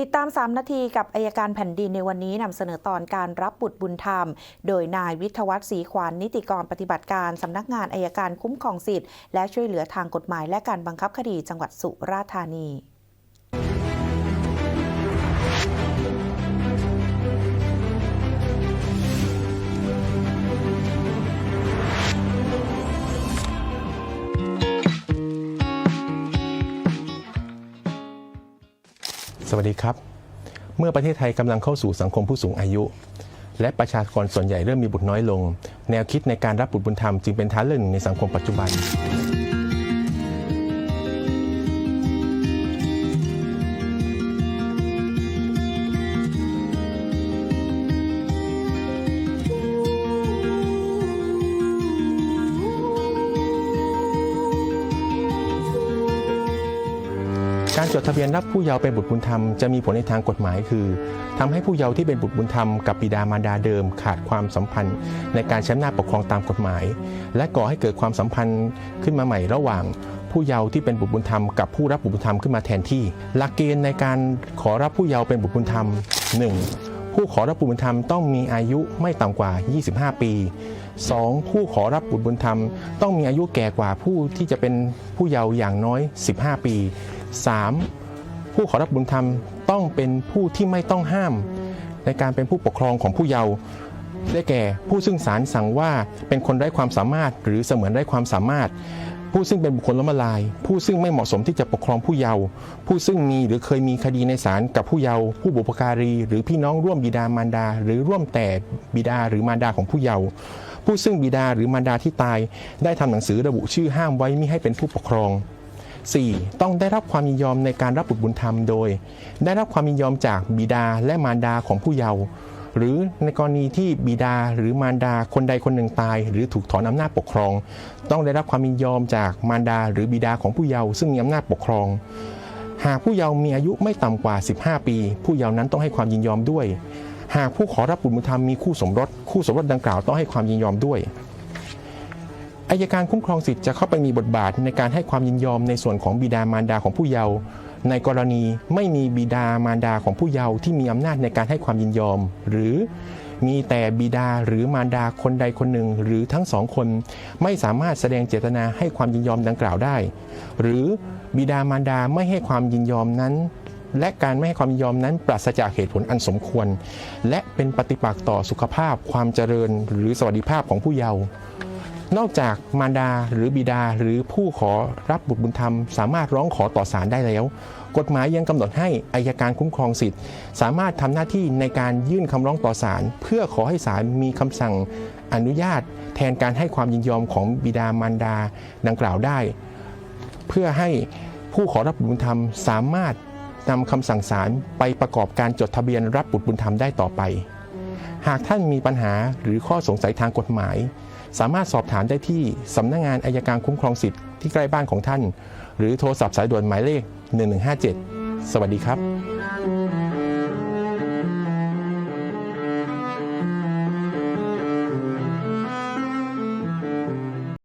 ติดตาม 3 นาทีกับอายการแผ่นดินในวันนี้นำเสนอตอนการรับบุตรบุญธรรม โดยนายวิทยวัฒน์ศรีขวานนิติกรปฏิบัติการสำนักงานอายการคุ้มครองสิทธิ์และช่วยเหลือทางกฎหมายและการบังคับคดีจังหวัดสุราษฎร์ธานี สวัสดีครับ เมื่อประเทศไทยกำลังเข้าสู่สังคมผู้สูงอายุ และประชากรส่วนใหญ่เริ่มมีบุตรน้อยลง แนวคิดในการรับบุตรบุญธรรมจึงเป็นท้าเรื่องในสังคมปัจจุบัน การจดทะเบียนรับผู้เยาว์เป็นบุตรบุญธรรมจะมีผลในทางกฎหมายคือทำให้ผู้เยาว์ที่เป็นบุตรบุญธรรมกับบิดามารดาเดิมขาดความสัมพันธ์ ในการใช้อำนาปกครองตามกฎหมาย และก่อให้เกิดความสัมพันธ์ขึ้นมาใหม่ระหว่างผู้เยาว์ที่เป็นบุตรบุญธรรมกับผู้รับบุตรบุญธรรมขึ้นมาแทนที่ หลักเกณฑ์ในการขอรับผู้เยาว์เป็นบุตรบุญธรรม 1. ผู้ขอรับบุตรบุญธรรมต้องมีอายุไม่ต่ำกว่า 25 ปี 2. ผู้ขอรับบุตรบุญธรรม ต้องมีอายุแก่กว่าผู้ที่จะเป็นผู้เยาว์อย่างน้อย 15 ปี 3. ผู้ขอรับบุญธรรมต้องเป็นผู้ที่ไม่ต้องห้าม ในการเป็นผู้ปกครองของผู้เยาว์ได้แก่ผู้ซึ่งศาลสั่งว่าเป็นคนไร้ความสามารถ หรือเสมือนไร้ความสามารถ ผู้ซึ่งเป็นบุคคลล้มละลาย ผู้ซึ่งไม่เหมาะสมที่จะปกครองผู้เยาว์ผู้ซึ่งมีหรือเคยมีคดีในศาลกับผู้เยาว์ผู้บุพการี หรือพี่น้องร่วมบิดามารดา หรือร่วมแต่บิดาหรือมารดาของผู้เยาว์ผู้ซึ่งบิดาหรือมารดาที่ตาย ได้ทำหนังสือระบุชื่อห้ามไว้มิให้เป็นผู้ปกครอง 4. ต้องได้รับความยินยอมในการรับบุตรบุญธรรมโดย ได้รับความยินยอมจากบิดาและมารดาของผู้เยาว์หรือในกรณีที่บิดาหรือมารดาคนใดคนหนึ่งตาย หรือถูกถอนอำนาจปกครอง ต้องได้รับความยินยอมจากมารดาหรือบิดาของผู้เยาว์ซึ่งมีอำนาจปกครอง หากผู้เยาว์มีอายุไม่ต่ำกว่า 15 ปี ผู้เยาว์นั้นต้องให้ความยินยอมด้วย หากผู้ขอรับบุตรบุญธรรมมีคู่สมรสคู่สมรสดังกล่าวต้องให้ความยินยอมด้วย อายการคุ้มครองสิทธิ์จะเข้าไปมีบทบาทในการให้ความยินยอมในส่วนของบิดามารดาของผู้เยาว์ในกรณีไม่มีบิดามารดาของผู้เยาว์ที่มีอำนาจในการให้ความยินยอม หรือมีแต่บิดาหรือมารดาคนใดคนหนึ่ง หรือทั้งสองคน ไม่สามารถแสดงเจตนาให้ความยินยอมดังกล่าวได้ หรือบิดามารดาไม่ให้ความยินยอมนั้น และการไม่ให้ความยินยอมนั้นปราศจากเหตุผลอันสมควร และเป็นปฏิปักษ์ต่อสุขภาพความเจริญ หรือสวัสดิภาพของผู้เยาว์ นอกจากมารดาหรือบิดาหรือผู้ขอรับบุตรบุญธรรม สามารถร้องขอต่อศาลได้แล้ว กฎหมายยังกำหนดให้อายการคุ้มครองสิทธิ์ สามารถทำหน้าที่ในการยื่นคำร้องต่อศาลเพื่อขอให้ศาลมีคำสั่งอนุญาต แทนการให้ความยินยอมของบิดามารดาดังกล่าวได้ เพื่อให้ผู้ขอรับบุตรบุญธรรม สามารถนำคำสั่งศาลไปประกอบการจดทะเบียนรับบุตรบุญธรรมได้ต่อไป หากท่านมีปัญหาหรือข้อสงสัยทางกฎหมาย สามารถสอบถามได้ที่สำนักงงานอายการคุ้มครองสิทธิ์ที่ใกล้บ้านของท่าน หรือโทรศัพท์สายด่วนหมายเลข 1157 สวัสดีครับ